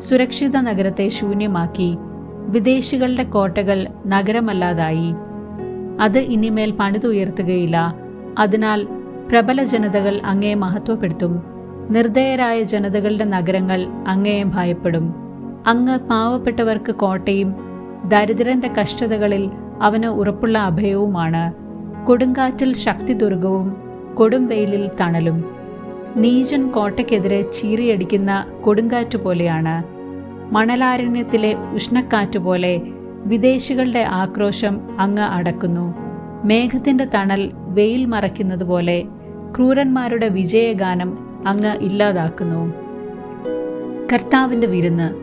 സുരക്ഷിത നഗരത്തെ ശൂന്യമാക്കി. വിദേശികളുടെ കോട്ടകൾ നഗരമല്ലാതായി. അത് ഇനിമേൽ പണിതുയർത്തുകയില്ല. അതിനാൽ പ്രബല ജനതകൾ അങ്ങേ മഹത്വപ്പെടുത്തും. നിർദ്ദയരായ ജനതകളുടെ നഗരങ്ങൾ അങ്ങേയും ഭയപ്പെടും. അങ്ങ് പാവപ്പെട്ടവർക്ക് കോട്ടയും ദരിദ്രന്റെ കഷ്ടതകളിൽ അവന് ഉറപ്പുള്ള അഭയവുമാണ്. കൊടുങ്കാറ്റിൽ ശക്തി ദുർഗവും കൊടും വെയിലിൽ തണലും. നീചൻ കോട്ടയ്ക്കെതിരെ ചീറിയടിക്കുന്ന കൊടുങ്കാറ്റ് പോലെയാണ്. മണലാരണ്യത്തിലെ ഉഷ്ണക്കാറ്റ് പോലെ വിദേശികളുടെ ആക്രോശം അങ്ങ് അടക്കുന്നു. മേഘത്തിന്റെ തണൽ വെയിൽ മറയ്ക്കുന്നത് പോലെ ക്രൂരന്മാരുടെ വിജയഗാനം അങ്ങ് ഇല്ലാതാക്കുന്നു. കർത്താവിന്റെ വിരുന്ന്.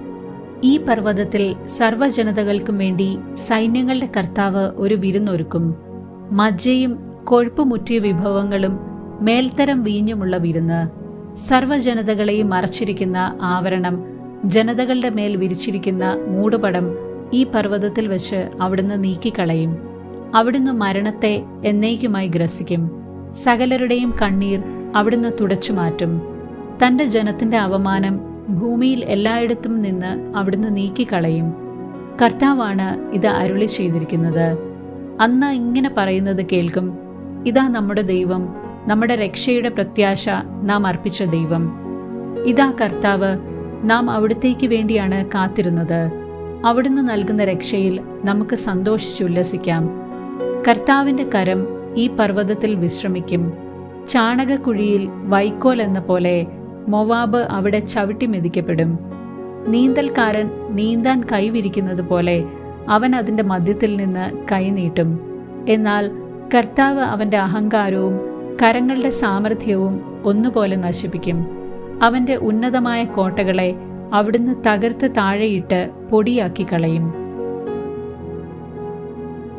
ഈ പർവതത്തിൽ സർവജനതകൾക്കും വേണ്ടി സൈന്യങ്ങളുടെ കർത്താവ് ഒരു വിരുന്നൊരുക്കും. മജ്ജയും കൊഴുപ്പുമുറ്റിയ വിഭവങ്ങളും മേൽത്തരം വീഞ്ഞുമുള്ള വിരുന്ന് സർവജനതകളെയും മറച്ചിരിക്കുന്ന ആവരണം ജനതകളുടെ മേൽ വിരിച്ചിരിക്കുന്ന മൂടുപടം ഈ പർവതത്തിൽ വെച്ച് അവിടുന്ന് നീക്കിക്കളയും. അവിടുന്ന് മരണത്തെ എന്നേക്കുമായി ഗ്രസിക്കും. സകലരുടെയും കണ്ണീർ അവിടുന്ന് തുടച്ചു മാറ്റും. തന്റെ ജനത്തിന്റെ അവമാനം ഭൂമിയിൽ എല്ലായിടത്തും നിന്ന് അവിടുന്ന് നീക്കിക്കളയും. കർത്താവാണ് ഇത് അരുളി ചെയ്തിരിക്കുന്നത്. അന്ന് ഇങ്ങനെ പറയുന്നത് കേൾക്കും ഇതാ നമ്മുടെ ദൈവം നമ്മുടെ രക്ഷയുടെ പ്രത്യാശ നാം അർപ്പിച്ച ദൈവം. ഇതാ കർത്താവ് നാം അവിടത്തേക്ക് വേണ്ടിയാണ് കാത്തിരുന്നത്. അവിടുന്ന് നൽകുന്ന രക്ഷയിൽ നമുക്ക് സന്തോഷിച്ചുല്ലസിക്കാം കർത്താവിന്റെ കരം ഈ പർവതത്തിൽ വിശ്രമിക്കും. ചാണകക്കുഴിയിൽ വൈക്കോൽ എന്ന പോലെ മൊവാബ് അവിടെ ചവിട്ടി മെതിക്കപ്പെടും. നീന്തൽക്കാരൻ നീന്താൻ കൈവിരിക്കുന്നത് പോലെ അവൻ അതിന്റെ മധ്യത്തിൽ നിന്ന് കൈനീട്ടും എന്നാൽ കർത്താവ് അവന്റെ അഹങ്കാരവും കരങ്ങളുടെ സാമർഥ്യവും ഒന്നുപോലെ നശിപ്പിക്കും. അവന്റെ ഉന്നതമായ കോട്ടകളെ അവിടുന്ന് തകർത്ത് താഴെയിട്ട് പൊടിയാക്കി കളയും.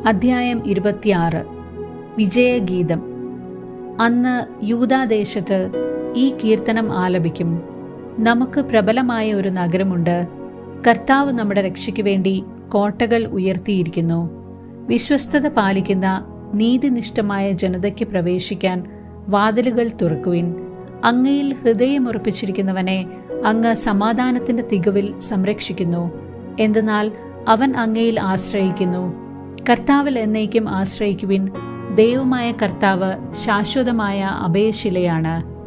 അധ്യായം ഇരുപത്തിയാറ്. വിജയഗീതം. അന്ന് യൂതാദേശത്ത് ഈ കീർത്തനം ആലപിക്കും. നമുക്ക് പ്രബലമായ ഒരു നഗരമുണ്ട്. കർത്താവ് നമ്മുടെ രക്ഷയ്ക്ക് വേണ്ടി കോട്ടകൾ ഉയർത്തിയിരിക്കുന്നു. വിശ്വസ്തത പാലിക്കുന്ന നീതിനിഷ്ഠമായ ജനതയ്ക്ക് പ്രവേശിക്കാൻ വാതിലുകൾ തുറക്കുവിൻ. അങ്ങയിൽ ഹൃദയമുറപ്പിച്ചിരിക്കുന്നവനെ അങ്ങ് സമാധാനത്തിന്റെ തികവിൽ സംരക്ഷിക്കുന്നു. എന്തെന്നാൽ അവൻ അങ്ങയിൽ ആശ്രയിക്കുന്നു. കർത്താവിൽ എന്നേക്കും ആശ്രയിക്കുവിൻ. ദൈവമായ കർത്താവ് ശാശ്വതമായ അഭയശിലയാണ്.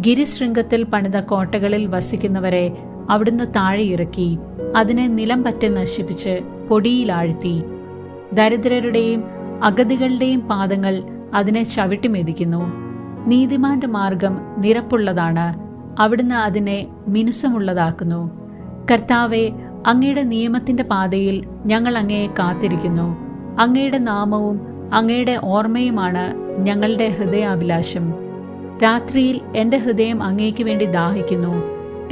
ഗിരിശൃംഗത്തിൽ പണിത കോട്ടകളിൽ വസിക്കുന്നവരെ അവിടുന്ന് താഴെയിറക്കി അതിനെ നിലം പറ്റി നശിപ്പിച്ച് പൊടിയിലാഴ്ത്തി. ദരിദ്രരുടെയും അഗതികളുടെയും പാദങ്ങൾ അതിനെ ചവിട്ടി മെതിക്കുന്നു നീതിമാന്റെ മാർഗം നിരപ്പുള്ളതാണ്. അവിടുന്ന് അതിനെ മിനുസമുള്ളതാക്കുന്നു. കർത്താവെ അങ്ങയുടെ നിയമത്തിന്റെ പാതയിൽ ഞങ്ങൾ അങ്ങയെ കാത്തിരിക്കുന്നു. അങ്ങയുടെ നാമവും അങ്ങയുടെ ഓർമ്മയുമാണ് ഞങ്ങളുടെ ഹൃദയാഭിലാഷം. രാത്രിയിൽ എന്റെ ഹൃദയം അങ്ങേക്ക് വേണ്ടി ദാഹിക്കുന്നു.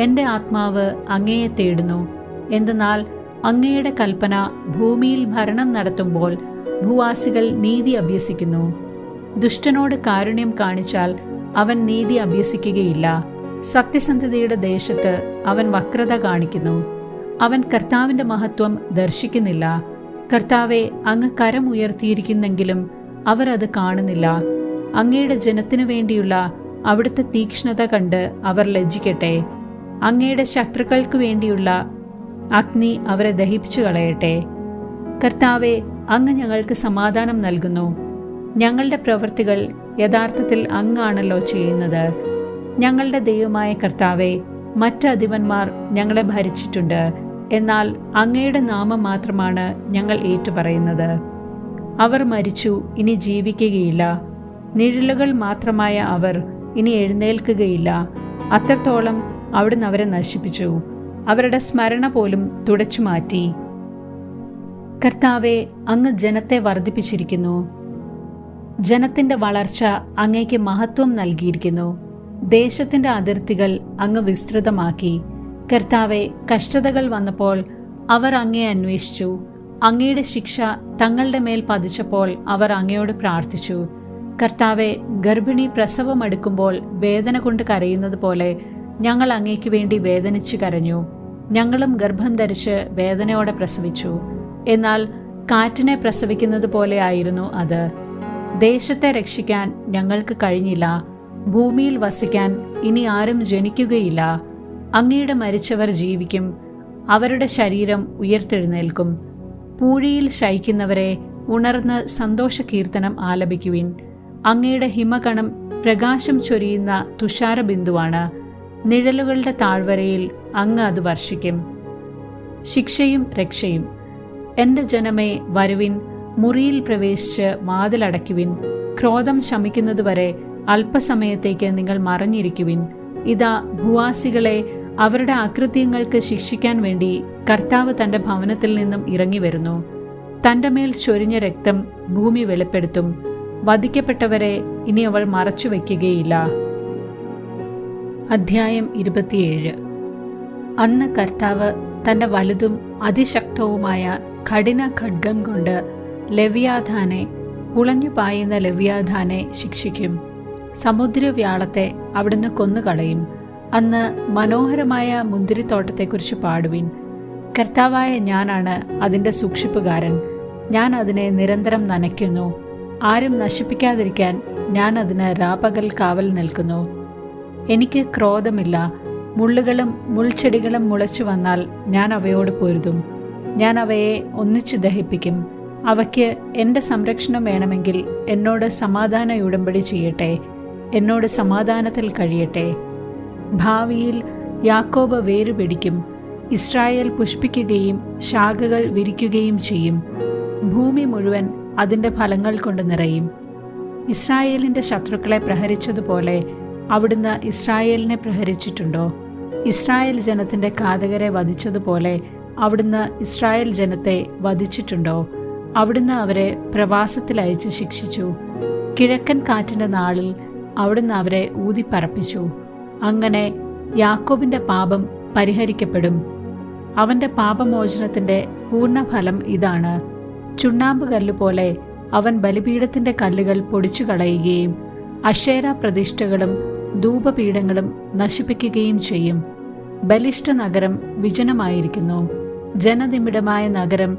എന്റെ ആത്മാവ് അങ്ങയെ തേടുന്നു. എന്തെന്നാൽ അങ്ങയുടെ കൽപ്പന ഭൂമിയിൽ ഭരണം നടത്തുമ്പോൾ ഭൂവാസികൾ നീതി അഭ്യസിക്കുന്നു. ദുഷ്ടനോട് കാരുണ്യം കാണിച്ചാൽ അവൻ നീതി അഭ്യസിക്കുകയില്ല. സത്യസന്ധതയുടെ ദേശത്ത് അവൻ വക്രത കാണിക്കുന്നു. അവൻ കർത്താവിന്റെ മഹത്വം ദർശിക്കുന്നില്ല. കർത്താവെ അങ്ങ് കരമുയർത്തിയിരിക്കുന്നെങ്കിലും അവർ അത് കാണുന്നില്ല. അങ്ങയുടെ ജനത്തിനു വേണ്ടിയുള്ള അവിടുത്തെ തീക്ഷ്ണത കണ്ട് അവർ ലജ്ജിക്കട്ടെ. അങ്ങയുടെ ശത്രുക്കൾക്ക് വേണ്ടിയുള്ള അഗ്നി അവരെ ദഹിപ്പിച്ചു കളയട്ടെ കർത്താവെ അങ്ങ് ഞങ്ങൾക്ക് സമാധാനം നൽകുന്നു. ഞങ്ങളുടെ പ്രവൃത്തികൾ യഥാർത്ഥത്തിൽ അങ്ങാണല്ലോ ചെയ്യുന്നത്. ഞങ്ങളുടെ ദൈവമായ കർത്താവെ മറ്റ് അധിപന്മാർ ഞങ്ങളെ ഭരിച്ചിട്ടുണ്ട്. എന്നാൽ അങ്ങയുടെ നാമം മാത്രമാണ് ഞങ്ങൾ ഏറ്റുപറയുന്നത്. അവർ മരിച്ചു ഇനി ജീവിക്കുകയില്ല. നിഴലുകൾ മാത്രമായ അവർ ഇനി എഴുന്നേൽക്കുകയില്ല. അത്രത്തോളം അവിടുന്ന് അവരെ നശിപ്പിച്ചു. അവരുടെ സ്മരണ പോലും തുടച്ചു മാറ്റി. കർത്താവെ അങ്ങ് ജനത്തെ വർദ്ധിപ്പിച്ചിരിക്കുന്നു. ജനത്തിന്റെ വളർച്ച അങ്ങേക്ക് മഹത്വം നൽകിയിരിക്കുന്നു. ദേശത്തിന്റെ അതിർത്തികൾ അങ്ങ് വിസ്തൃതമാക്കി. കർത്താവെ കഷ്ടതകൾ വന്നപ്പോൾ അവർ അങ്ങേ അന്വേഷിച്ചു. അങ്ങയുടെ ശിക്ഷ തങ്ങളുടെ മേൽ പതിച്ചപ്പോൾ അവർ അങ്ങയോട് പ്രാർത്ഥിച്ചു. കർത്താവെ ഗർഭിണി പ്രസവമെടുക്കുമ്പോൾ വേദന കൊണ്ട് കരയുന്നത് പോലെ ഞങ്ങൾ അങ്ങേക്ക് വേണ്ടി വേദനിച്ചു കരഞ്ഞു. ഞങ്ങളും ഗർഭം ധരിച്ച് വേദനയോടെ പ്രസവിച്ചു. എന്നാൽ കാറ്റിനെ പ്രസവിക്കുന്നത് പോലെയായിരുന്നു അത്. ദേശത്തെ രക്ഷിക്കാൻ ഞങ്ങൾക്ക് കഴിഞ്ഞില്ല. ഭൂമിയിൽ വസിക്കാൻ ഇനി ആരും ജനിക്കുകയില്ല. അങ്ങയുടെ മരിച്ചവർ ജീവിക്കും. അവരുടെ ശരീരം ഉയർത്തെഴുന്നേൽക്കും. പൂഴിയിൽ ശയിക്കുന്നവരെ ഉണർന്ന് സന്തോഷ കീർത്തനം ആലപിക്കുവിൻ. അങ്ങയുടെ ഹിമകണം പ്രകാശം ചൊരിയുന്ന തുഷാരബിന്ദുവാണ്. നിഴലുകളുടെ താഴ്വരയിൽ അങ്ങ് അത് വർഷിക്കും. ശിക്ഷയും രക്ഷയും. എന്റെ ജനമേ വരുവിൻ. മുറിയിൽ പ്രവേശിച്ച് വാതിലടയ്ക്കുവിൻ. ക്രോധം ശമിക്കുന്നതുവരെ അല്പസമയത്തേക്ക് നിങ്ങൾ മറഞ്ഞിരിക്കുവിൻ. ഇതാ ഭൂവാസികളെ അവരുടെ അകൃത്യങ്ങൾക്ക് ശിക്ഷിക്കാൻ വേണ്ടി കർത്താവ് തന്റെ ഭവനത്തിൽ നിന്നും ഇറങ്ങി വരുന്നു തന്റെ മേൽ ചൊരിഞ്ഞ രക്തം ഭൂമി വെളിപ്പെടുത്തും. വധിക്കപ്പെട്ടവരെ ഇനി അവൾ മറച്ചു വയ്ക്കുകയില്ല അധ്യായം ഇരുപത്തിയേഴ്. അന്ന് കർത്താവ് തന്റെ വലുതും അതിശക്തവുമായ കഠിന ഖഡ്ഗം കൊണ്ട് ലവ്യാധാനെ ഉളഞ്ഞു പായുന്ന ലവ്യാധാനെ ശിക്ഷിക്കും. സമുദ്രവ്യാളത്തെ അവിടുന്ന് കൊന്നുകളയും. അന്ന് മനോഹരമായ മുന്തിരിത്തോട്ടത്തെക്കുറിച്ച് പാടുവിൻ. കർത്താവായ ഞാനാണ് അതിന്റെ സൂക്ഷിപ്പുകാരൻ. ഞാൻ അതിനെ നിരന്തരം നനയ്ക്കുന്നു. ആരും നശിപ്പിക്കാതിരിക്കാൻ ഞാൻ അതിന് രാപകൽ കാവൽ നിൽക്കുന്നു. എനിക്ക് ക്രോധമില്ല. മുള്ളുകളും മുൾച്ചെടികളും മുളച്ചു വന്നാൽ ഞാൻ അവയോട് പൊരുതും. ഞാൻ അവയെ ഒന്നിച്ചു ദഹിപ്പിക്കും. അവയ്ക്ക് എന്റെ സംരക്ഷണം വേണമെങ്കിൽ എന്നോട് സമാധാന ഉടമ്പടി ചെയ്യട്ടെ. എന്നോട് സമാധാനത്തിൽ കഴിയട്ടെ. ഭാവിയിൽ യാക്കോബ് വേരുപിടിക്കും ഇസ്രായേൽ പുഷ്പിക്കുകയും ശാഖകൾ വിരിക്കുകയും ചെയ്യും. ഭൂമി മുഴുവൻ അതിന്റെ ഫലങ്ങൾ കൊണ്ട് നിറയും. ഇസ്രായേലിന്റെ ശത്രുക്കളെ പ്രഹരിച്ചതുപോലെ അവിടുന്ന് ഇസ്രായേലിനെ പ്രഹരിച്ചിട്ടുണ്ടോ? ഇസ്രായേൽ ജനത്തിന്റെ കാതകരെ വധിച്ചതുപോലെ അവിടുന്ന് ഇസ്രായേൽ ജനത്തെ വധിച്ചിട്ടുണ്ടോ? അവിടുന്ന് അവരെ പ്രവാസത്തിൽ അയച്ച് ശിക്ഷിച്ചു. കിഴക്കൻ കാറ്റിന്റെ നാളിൽ അവിടുന്ന് അവരെ ഊതിപ്പറപ്പിച്ചു. അങ്ങനെ യാക്കോബിന്റെ പാപം പരിഹരിക്കപ്പെടും. അവന്റെ പാപമോചനത്തിന്റെ പൂർണഫലം ഇതാണ്. ചുണ്ണാമ്പ് കല്ലുപോലെ അവൻ ബലിപീഠത്തിന്റെ കല്ലുകൾ പൊടിച്ചു കളയുകയും അക്ഷേര പ്രതിഷ്ഠകളും ധൂപപീഠങ്ങളും നശിപ്പിക്കുകയും ചെയ്യും. ബലിഷ്ഠ നഗരം വിജനമായിരിക്കുന്നു. ജനനിമിടമായ നഗരം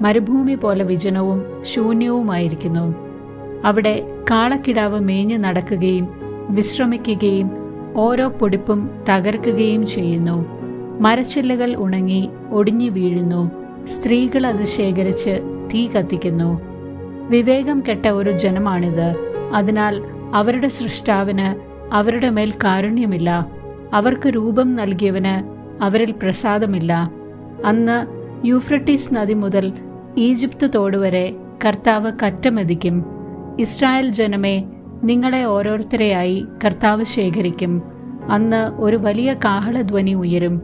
മരുഭൂമി പോലെ വിജനവും ശൂന്യവുമായിരിക്കുന്നു. അവിടെ കാളക്കിടാവ് മേഞ്ഞു നടക്കുകയും വിശ്രമിക്കുകയും ഓരോ പൊടിപ്പും തകർക്കുകയും ചെയ്യുന്നു. മരച്ചില്ലകൾ ഉണങ്ങി ഒടിഞ്ഞു വീഴുന്നു. സ്ത്രീകൾ അത് ശേഖരിച്ച് തീ കത്തിക്കുന്നു. വിവേകം കെട്ട ഒരു ജനമാണിത്. അതിനാൽ അവരുടെ സൃഷ്ടാവിന് അവരുടെ മേൽ കാരുണ്യമില്ല. അവർക്ക് രൂപം നൽകിയവന് അവരിൽ പ്രസാദമില്ല. അന്ന് യൂഫ്രട്ടീസ് നദി മുതൽ ഈജിപ്ത് തോടുവരെ കർത്താവ് കറ്റമെതിക്കും. ഇസ്രായേൽ ജനമേ നിങ്ങളെ ഓരോരുത്തരെയായി കർത്താവ് ശേഖരിക്കും. അന്ന് ഒരു വലിയ കാഹളധ്വനി ഉയരും.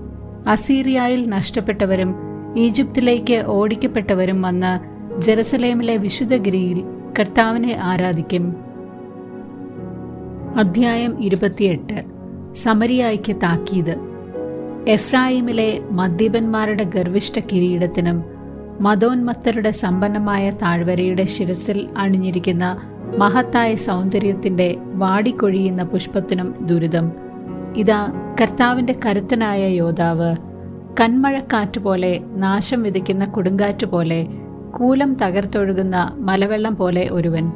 അസീറിയയിൽ നഷ്ടപ്പെട്ടവരും ഈജിപ്തിലേക്ക് ഓടിക്കപ്പെട്ടവരും വന്ന് ജെറുസലേമിലെ വിശുദ്ധഗിരിയിൽ കർത്താവിനെ ആരാധിക്കും. അധ്യായം ഇരുപത്തിയെട്ട്. സമരിയായിക്ക് താക്കീത്. എഫ്രായിമിലെ മദ്യപന്മാരുടെ ഗർവിഷ്ട കിരീടത്തിനും മതോന്മത്തരുടെ സമ്പന്നമായ താഴ്വരയുടെ ശിരസിൽ അണിഞ്ഞിരിക്കുന്ന മഹത്തായ സൗന്ദര്യത്തിന്റെ വാടിക്കൊഴിയുന്ന പുഷ്പത്തിനും ദുരിതം. ഇതാ കർത്താവിന്റെ കരുത്തനായ യോദ്ധാവ് കന്മഴക്കാറ്റ് പോലെ നാശം വിതയ്ക്കുന്ന കൊടുങ്കാറ്റ് പോലെ കൂലം തകർത്തൊഴുകുന്ന മലവെള്ളം പോലെ ഒരുവൻ.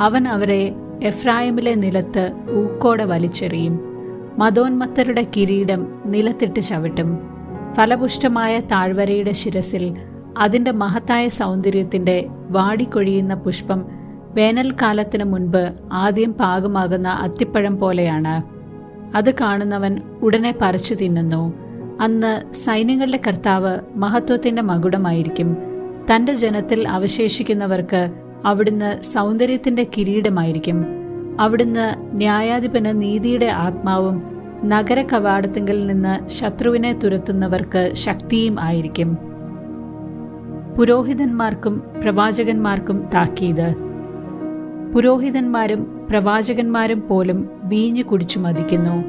അവൻ അവരെ എഫ്രായിമിലെ നിലത്ത് ഊക്കോടെ വലിച്ചെറിയും. മതോന്മത്തരുടെ കിരീടം നിലത്തിട്ട് ചവിട്ടും. ഫലപുഷ്ടമായ താഴ്വരയുടെ ശിരസിൽ അതിന്റെ മഹത്തായ സൗന്ദര്യത്തിന്റെ വാടിക്കൊഴിയുന്ന പുഷ്പം വേനൽക്കാലത്തിന് മുൻപ് ആദ്യം പാകമാകുന്ന അത്തിപ്പഴം പോലെയാണ്. അത് കാണുന്നവൻ ഉടനെ പറിച്ചു തിന്നുന്നു. അന്ന് സൈന്യങ്ങളുടെ കർത്താവ് മഹത്വത്തിന്റെ മകുടമായിരിക്കും. തന്റെ ജനത്തിൽ അവശേഷിക്കുന്നവർക്ക് അവിടുന്ന് സൗന്ദര്യത്തിന്റെ കിരീടമായിരിക്കും. അവിടുന്ന് ന്യായാധിപന് നീതിയുടെ ആത്മാവും നഗര കവാടത്തിങ്കിൽ നിന്ന് ശത്രുവിനെ തുരത്തുന്നവർക്ക് ശക്തിയും ആയിരിക്കും. പുരോഹിതന്മാർക്കും പ്രവാചകന്മാർക്കും താക്കീത്. പുരോഹിതന്മാരും പ്രവാചകന്മാരും പോലും വീഞ്ഞു കുടിച്ചു മതിക്കുന്നു.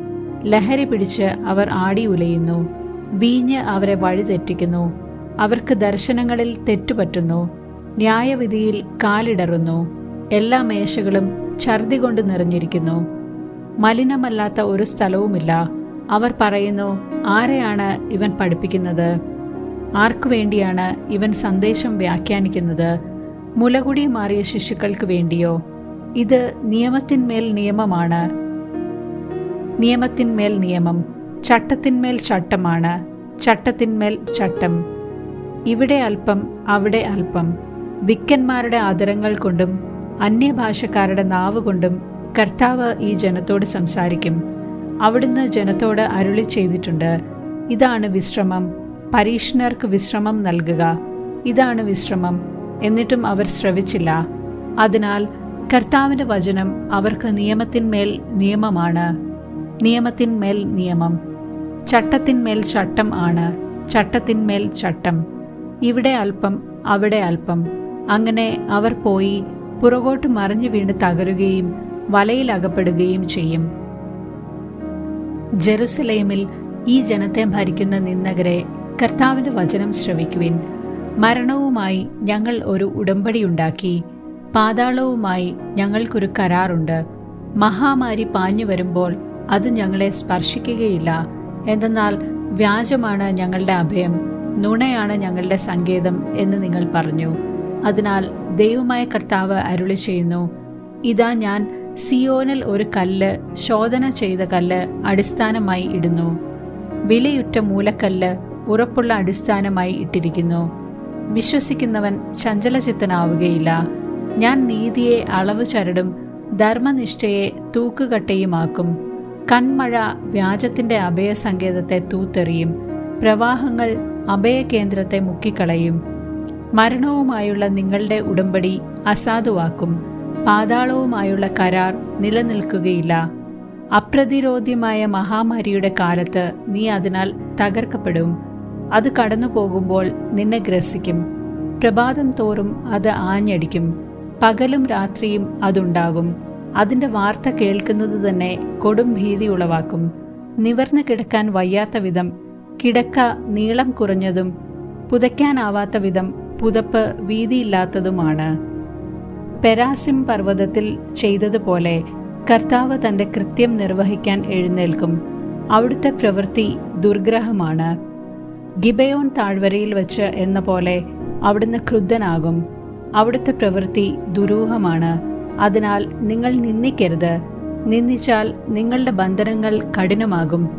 ലഹരി പിടിച്ച് അവർ ആടി ഉലയുന്നു. വീഞ്ഞ് അവരെ വഴിതെറ്റിക്കുന്നു. അവർക്ക് ദർശനങ്ങളിൽ തെറ്റുപറ്റുന്നു. ന്യായവിധിയിൽ കാലിടറുന്നു. എല്ലാ മേശകളും ഛർദി കൊണ്ട് നിറഞ്ഞിരിക്കുന്നു. മലിനമല്ലാത്ത ഒരു സ്ഥലവുമില്ല. അവർ പറയുന്നു ആരെയാണ് ഇവൻ പഠിപ്പിക്കുന്നത്? ആർക്കു വേണ്ടിയാണ് ഇവൻ സന്ദേശം വ്യാഖ്യാനിക്കുന്നത്? മുലകുടി മാറിയ ശിശുക്കൾക്ക് വേണ്ടിയോ? ഇത് നിയമത്തിന്മേൽ നിയമമാണ്. നിയമത്തിന്മേൽ നിയമം ചട്ടത്തിന്മേൽ ചട്ടമാണ് ചട്ടത്തിന്മേൽ ചട്ടം. ഇവിടെ അല്പം അവിടെ അല്പം. വിക്കന്മാരുടെ ആദരങ്ങൾ കൊണ്ടും അന്യഭാഷക്കാരുടെ നാവ് കൊണ്ടും കർത്താവ് ഈ ജനത്തോട് സംസാരിക്കും. അവിടുന്ന് ജനത്തോട് അരുളി ചെയ്തിട്ടുണ്ട്. ഇതാണ് വിശ്രമം. പരീക്ഷണർക്ക് വിശ്രമം നൽകുക. ഇതാണ് വിശ്രമം. എന്നിട്ടും അവർ ശ്രവിച്ചില്ല. അതിനാൽ കർത്താവിന്റെ വചനം അവർക്ക് നിയമത്തിന്മേൽ നിയമമാണ്. നിയമത്തിന്മേൽ നിയമം. ചട്ടത്തിന്മേൽ ചട്ടം ആണ്. ചട്ടത്തിന്മേൽ ചട്ടം. ഇവിടെ അല്പം അവിടെ അല്പം. അങ്ങനെ അവർ പോയി പുറകോട്ട് മറിഞ്ഞു വീണ് തകരുകയും വലയിൽ അകപ്പെടുകയും ചെയ്യും. ജെറുസലേമിൽ ഈ ജനത്തെ ഭരിക്കുന്ന നിന്നകരെ കർത്താവിന്റെ വചനം ശ്രവിക്കുവിൻ. മരണവുമായി ഞങ്ങൾ ഒരു ഉടമ്പടിയുണ്ടാക്കി പാതാളവുമായി ഞങ്ങൾക്കൊരു കരാറുണ്ട്. മഹാമാരി പാഞ്ഞു വരുമ്പോൾ അത് ഞങ്ങളെ സ്പർശിക്കുകയില്ല. എന്തെന്നാൽ വ്യാജമാണ് ഞങ്ങളുടെ അഭയം. നുണയാണ് ഞങ്ങളുടെ സങ്കേതം എന്ന് നിങ്ങൾ പറഞ്ഞു. അതിനാൽ ദൈവമായ കർത്താവ് അരുളി ചെയ്യുന്നു ഇതാ ഞാൻ സിയോനിൽ ഒരു കല്ല് ശോധന ചെയ്ത കല്ല് അടിസ്ഥാനമായി ഇടുന്നു. വിലയുറ്റ മൂലക്കല്ല് ഉറപ്പുള്ള അടിസ്ഥാനമായി ഇട്ടിരിക്കുന്നു. വിശ്വസിക്കുന്നവൻ ചഞ്ചലചിത്തനാവുകയില്ല. ഞാൻ നീതിയെ അളവ് ചരടും ധർമ്മനിഷ്ഠയെ തൂക്കുകട്ടയുമാക്കും. കൺമഴ വ്യാജത്തിന്റെ അഭയസങ്കേതത്തെ തൂത്തെറിയും പ്രവാഹങ്ങൾ അഭയകേന്ദ്രത്തെ മുക്കിക്കളയും. മരണവുമായുള്ള നിങ്ങളുടെ ഉടമ്പടി അസാധുവാക്കും. പാതാളവുമായുള്ള കരാർ നിലനിൽക്കുകയില്ല. അപ്രതിരോധ്യമായ മഹാമാരിയുടെ കാലത്ത് നീ അതിനാൽ തകർക്കപ്പെടും. അത് കടന്നു പോകുമ്പോൾ നിന്നെ ഗ്രസിക്കും. പ്രഭാതം തോറും അത് ആഞ്ഞടിക്കും. പകലും രാത്രിയും അതുണ്ടാകും. അതിന്റെ വാർത്ത കേൾക്കുന്നത് തന്നെ കൊടും ഭീതി ഉളവാക്കും. നിവർന്നു കിടക്കാൻ വയ്യാത്ത വിധം കിടക്ക നീളം കുറഞ്ഞതും പുതയ്ക്കാനാവാത്ത വിധം പുതപ്പ് വീതിയില്ലാത്തതുമാണ്. പെരാസിം പർവതത്തിൽ ചെയ്തതുപോലെ കർത്താവ് തന്റെ കൃത്യം നിർവഹിക്കാൻ എഴുന്നേൽക്കും. അവിടുത്തെ പ്രവൃത്തി ദുർഗ്രഹമാണ്. ഗിബയോൻ താഴ്വരയിൽ വച്ച് എന്ന പോലെ അവിടുന്ന് ക്രുദ്ധനാകും. അവിടുത്തെ പ്രവൃത്തി ദുരൂഹമാണ്. അതിനാൽ നിങ്ങൾ നിന്ദിക്കരുത്. നിന്ദിച്ചാൽ നിങ്ങളുടെ ബന്ധനങ്ങൾ കഠിനമാകും.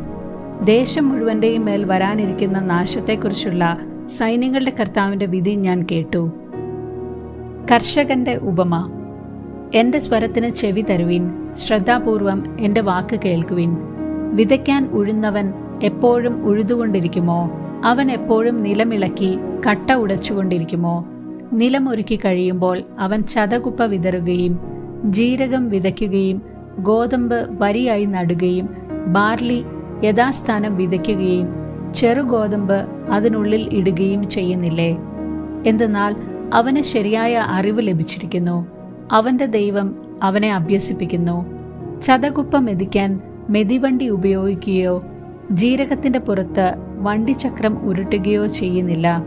ദേശം മുഴുവന്റെയും മേൽ വരാനിരിക്കുന്ന നാശത്തെക്കുറിച്ചുള്ള സൈന്യങ്ങളുടെ കർത്താവിന്റെ വിധി ഞാൻ കേട്ടു. കർഷകന്റെ ഉപമ. എന്റെ സ്വരത്തിന് ചെവി തരുവിൻ ശ്രദ്ധാപൂർവം എന്റെ വാക്ക് കേൾക്കുവിൻ. വിതയ്ക്കാൻ ഉഴുന്നവൻ എപ്പോഴും ഉഴുതുകൊണ്ടിരിക്കുമോ? അവൻ എപ്പോഴും നിലമിളക്കി കട്ട ഉടച്ചുകൊണ്ടിരിക്കുമോ? നിലമൊരുക്കി കഴിയുമ്പോൾ അവൻ ചതകുപ്പ വിതറുകയും ജീരകം വിതയ്ക്കുകയും ഗോതമ്പ് വരിയായി നടുകയും ബാർലി യഥാസ്ഥാനം വിതയ്ക്കുകയും ചെറുഗോതമ്പ് അതിനുള്ളിൽ ഇടുകയും ചെയ്യുന്നില്ലേ? എന്തെന്നാൽ അവന് ശരിയായ അറിവ് ലഭിച്ചിരിക്കുന്നു. അവന്റെ ദൈവം അവനെ അഭ്യസിപ്പിക്കുന്നു. ചതകുപ്പ മെതിക്കാൻ മെതിവണ്ടി ഉപയോഗിക്കുകയോ ജീരകത്തിന്റെ പുറത്ത് വണ്ടിചക്രം ഉരുട്ടുകയോ ചെയ്യുന്നില്ല.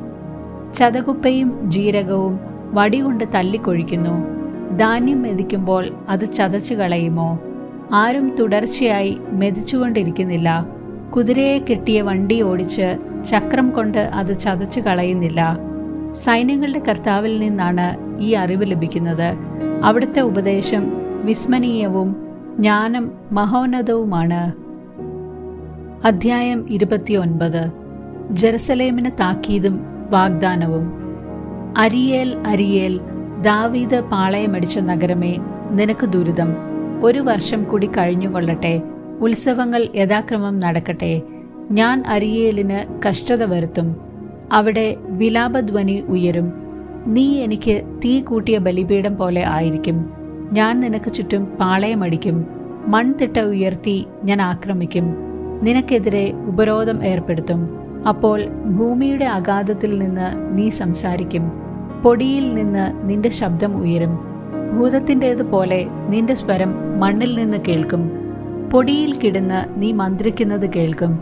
ചതകുപ്പയും ജീരകവും വടികൊണ്ട് തല്ലിക്കൊഴിക്കുന്നു. ധാന്യം മെതിക്കുമ്പോൾ അത് ചതച്ചു കളയുമോ? ആരും തുടർച്ചയായി മെതിച്ചുകൊണ്ടിരിക്കുന്നില്ല. കുതിരയെ കെട്ടിയ വണ്ടി ഓടിച്ച് ചക്രം കൊണ്ട് അത് ചതച്ചു കളയുന്നില്ല. സൈന്യങ്ങളുടെ കർത്താവിൽ നിന്നാണ് ഈ അറിവ് ലഭിക്കുന്നത്. അവിടുത്തെ ഉപദേശം വിസ്മനീയവും ജ്ഞാനം മഹോന്നതവുമാണ്. അധ്യായം ഇരുപത്തിയൊൻപത്. ജെറുസലേമിന് താക്കീതും വാഗ്ദാനവും. അരിയേൽ അരിയേൽ ദാവീദ് പാളയമടിച്ച നഗരമേ നിനക്ക് ദുരിതം. ഒരു വർഷം കൂടി കഴിഞ്ഞുകൊള്ളട്ടെ. ഉത്സവങ്ങൾ യഥാക്രമം നടക്കട്ടെ. ഞാൻ അരിയേലിന് കഷ്ടത വരുത്തും. അവിടെ വിലാപധ്വനി ഉയരും. നീ എനിക്ക് തീ കൂട്ടിയ ബലിപീഠം പോലെ ആയിരിക്കും. ഞാൻ നിനക്ക് ചുറ്റും പാളയമടിക്കും. മൺതിട്ട ഉയർത്തി ഞാൻ ആക്രമിക്കും. നിനക്കെതിരെ ഉപരോധം ഏർപ്പെടുത്തും. അപ്പോൾ ഭൂമിയുടെ അഗാധത്തിൽ നിന്ന് നീ സംസാരിക്കും. പൊടിയിൽ നിന്ന് നിന്റെ ശബ്ദം ഉയരും. ഭൂതത്തിന്റേതുപോലെ നിന്റെ സ്വരം മണ്ണിൽ നിന്ന് കേൾക്കും. പൊടിയിൽ കിടന്ന് നീ മന്ത്രിക്കുന്നത് കേൾക്കും.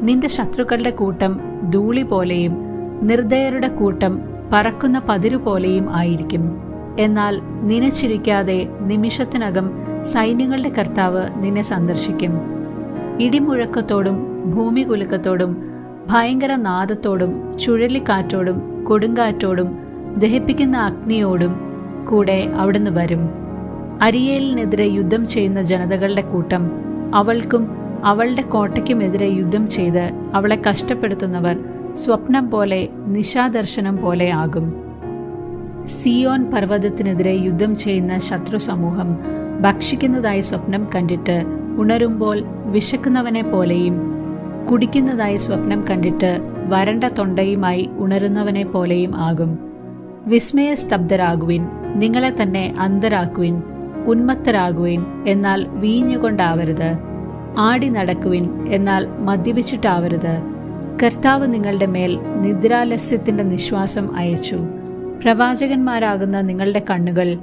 നിന്റെ ശത്രുക്കളുടെ കൂട്ടം ധൂളി പോലെയും നിർദ്ദയരുടെ കൂട്ടം പറക്കുന്ന പതിരു പോലെയും ആയിരിക്കും. എന്നാൽ നിനച്ചിരിക്കാതെ നിമിഷത്തിനകം സൈന്യങ്ങളുടെ കർത്താവ് നിന്നെ സന്ദർശിക്കും. ഇടിമുഴക്കത്തോടും ഭൂമി കുലുക്കത്തോടും ഭയങ്കര നാദത്തോടും ചുഴലിക്കാറ്റോടും കൊടുങ്കാറ്റോടും ദഹിപ്പിക്കുന്ന അഗ്നിയോടും കൂടെ അവിടുന്ന് വരും. അരിയേലിനെതിരെ യുദ്ധം ചെയ്യുന്ന ജനതകളുടെ കൂട്ടം അവൾക്കും അവളുടെ കോട്ടയ്ക്കുമെതിരെ യുദ്ധം ചെയ്ത് അവളെ കഷ്ടപ്പെടുത്തുന്നവർ സ്വപ്നം പോലെ നിശാദർശനം പോലെ ആകും. സിയോൻ പർവതത്തിനെതിരെ യുദ്ധം ചെയ്യുന്ന ശത്രു സമൂഹം ഭക്ഷിക്കുന്നതായി സ്വപ്നം കണ്ടിട്ട് ഉണരുമ്പോൾ വിശക്കുന്നവനെ പോലെയും കുടിക്കുന്നതായി സ്വപ്നം കണ്ടിട്ട് വരണ്ട തൊണ്ടയുമായി ഉണരുന്നവനെ പോലെയും ആകും. വിസ്മയസ്തബ്ധരാകുവിൻ നിങ്ങളെ തന്നെ അന്തരാക്കുവിൻ ഉന്മത്തരാകുവിൻ എന്നാൽ വീഞ്ഞുകൊണ്ടാവരുത്. ആടി നടക്കുവിൻ എന്നാൽ മദ്യപിച്ചിട്ടാവരുത്. കർത്താവ് നിങ്ങളുടെ മേൽ നിദ്രാലസ്യത്തിന്റെ നിശ്വാസം അയച്ചു. പ്രവാചകന്മാരാകുന്ന നിങ്ങളുടെ കണ്ണുകൾ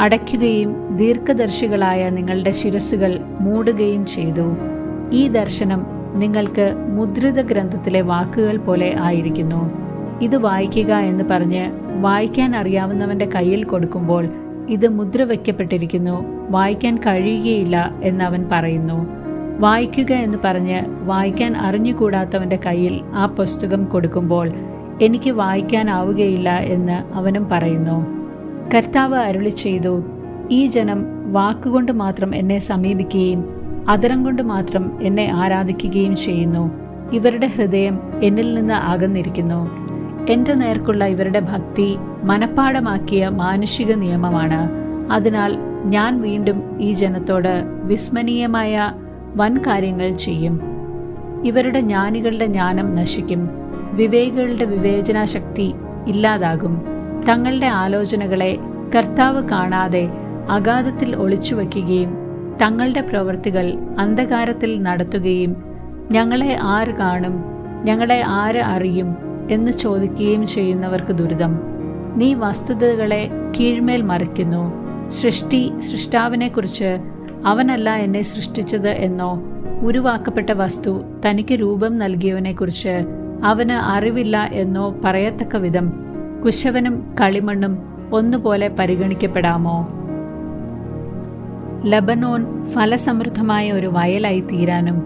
അടയ്ക്കുകയും ദീർഘദർശികളായ നിങ്ങളുടെ ശിരസുകൾ മൂടുകയും ചെയ്തു. ഈ ദർശനം നിങ്ങൾക്ക് മുദ്രിത ഗ്രന്ഥത്തിലെ വാക്കുകൾ പോലെ ആയിരിക്കുന്നു. ഇത് വായിക്കുക എന്ന് പറഞ്ഞ് വായിക്കാൻ അറിയാവുന്നവന്റെ കയ്യിൽ കൊടുക്കുമ്പോൾ ഇത് മുദ്ര വയ്ക്കപ്പെട്ടിരിക്കുന്നു. വായിക്കാൻ കഴിയുകയില്ല എന്ന് അവൻ പറയുന്നു. വായിക്കുക എന്ന് പറഞ്ഞ് വായിക്കാൻ അറിഞ്ഞുകൂടാത്തവന്റെ കയ്യിൽ ആ പുസ്തകം കൊടുക്കുമ്പോൾ എനിക്ക് വായിക്കാനാവുകയില്ല എന്ന് അവനും പറയുന്നു. കർത്താവ് അരുളി ചെയ്തു ഈ ജനം വാക്കുകൊണ്ട് മാത്രം എന്നെ സമീപിക്കുകയും അതരം കൊണ്ട് മാത്രം എന്നെ ആരാധിക്കുകയും ചെയ്യുന്നു. ഇവരുടെ ഹൃദയം എന്നിൽ നിന്ന് അകന്നിരിക്കുന്നു. എന്റെ നേർക്കുള്ള ഇവരുടെ ഭക്തി മനഃപ്പാടമാക്കിയ മാനുഷിക നിയമമാണ്. അതിനാൽ ഞാൻ വീണ്ടും ഈ ജനത്തോട് വിസ്മനീയമായ വൻ കാര്യങ്ങൾ ചെയ്യും. ഇവരുടെ ജ്ഞാനികളുടെ ജ്ഞാനം നശിക്കും. വിവേകികളുടെ വിവേചനാശക്തി ഇല്ലാതാകും. തങ്ങളുടെ ആലോചനകളെ കർത്താവ് കാണാതെ അഗാധത്തിൽ ഒളിച്ചു വയ്ക്കുകയും തങ്ങളുടെ പ്രവൃത്തികൾ അന്ധകാരത്തിൽ നടത്തുകയും ഞങ്ങളെ ആര് കാണും? ഞങ്ങളെ ആര് അറിയും? എന്ന് ചോദിക്കുകയും ചെയ്യുന്നവർക്ക് ദുരിതം. നീ വസ്തുതകളെ കീഴ്മേൽ മറിക്കുന്നു. സൃഷ്ടി സൃഷ്ടാവിനെക്കുറിച്ച് അവനല്ല എന്നെ സൃഷ്ടിച്ചത് എന്നോ ഉരുവാക്കപ്പെട്ട വസ്തു തനിക്ക് രൂപം നൽകിയവനെക്കുറിച്ച് അവന് അറിവില്ല എന്നോ പറയത്തക്ക വിധം കുശവനും കളിമണ്ണും ഒന്നുപോലെ പരിഗണിക്കപ്പെടാമോ? ലബനോൻ ഫലസമൃദ്ധമായ ഒരു വയലായി തീരാനും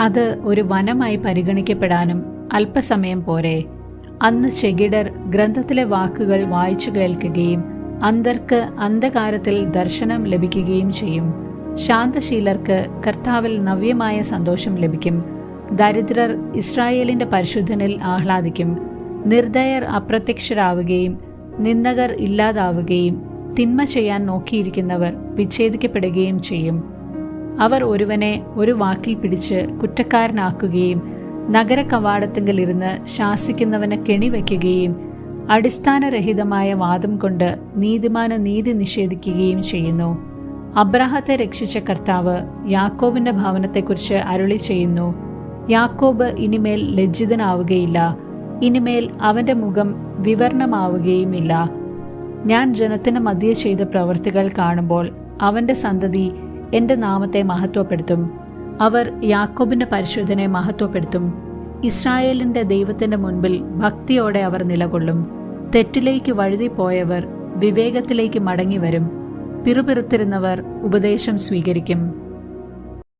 അത് ഒരു വനമായി പരിഗണിക്കപ്പെടാനും അല്പസമയം പോരെ. അന്ന് ചെകിടർ ഗ്രന്ഥത്തിലെ വാക്കുകൾ വായിച്ചു കേൾക്കുകയും അന്തർക്ക് അന്ധകാരത്തിൽ ദർശനം ലഭിക്കുകയും ചെയ്യും. ശാന്തശീലർക്ക് കർത്താവിൽ നവ്യമായ സന്തോഷം ലഭിക്കും. ദരിദ്രർ ഇസ്രായേലിന്റെ പരിശുദ്ധനിൽ ആഹ്ലാദിക്കും. നിർദയർ അപ്രത്യക്ഷരാവുകയും നിന്ദകർ ഇല്ലാതാവുകയും തിന്മ ചെയ്യാൻ നോക്കിയിരിക്കുന്നവർ വിച്ഛേദിക്കപ്പെടുകയും ചെയ്യും. അവർ ഒരുവനെ ഒരു വാക്കിൽ പിടിച്ച് കുറ്റക്കാരനാക്കുകയും നഗര കവാടത്തിങ്കിലിരുന്ന് ശാസിക്കുന്നവനെ കെണിവയ്ക്കുകയും അടിസ്ഥാനരഹിതമായ വാദം കൊണ്ട് നീതിമാന നീതി നിഷേധിക്കുകയും ചെയ്യുന്നു. അബ്രാഹത്തെ രക്ഷിച്ച കർത്താവ് യാക്കോബിന്റെ ഭവനത്തെക്കുറിച്ച് അരുളി ചെയ്യുന്നു. യാക്കോബ് ഇനിമേൽ ലജ്ജിതനാവുകയില്ല. ഇനിമേൽ അവന്റെ മുഖം വിവരണമാവുകയുമില്ല. ഞാൻ ജനത്തിന് മധ്യ ചെയ്ത പ്രവൃത്തികൾ കാണുമ്പോൾ അവന്റെ സന്തതി എന്റെ നാമത്തെ മഹത്വപ്പെടുത്തും. അവർ യാക്കോബിന്റെ പരിശുദ്ധനെ മഹത്വപ്പെടുത്തും. ഇസ്രായേലിന്റെ ദൈവത്തിന്റെ മുൻപിൽ ഭക്തിയോടെ അവർ നിലകൊള്ളും. തെറ്റിലേക്ക് വഴുതിപ്പോയവർ വിവേകത്തിലേക്ക് മടങ്ങിവരും. പിറുപിറുത്തിരുന്നവർ ഉപദേശം സ്വീകരിക്കും.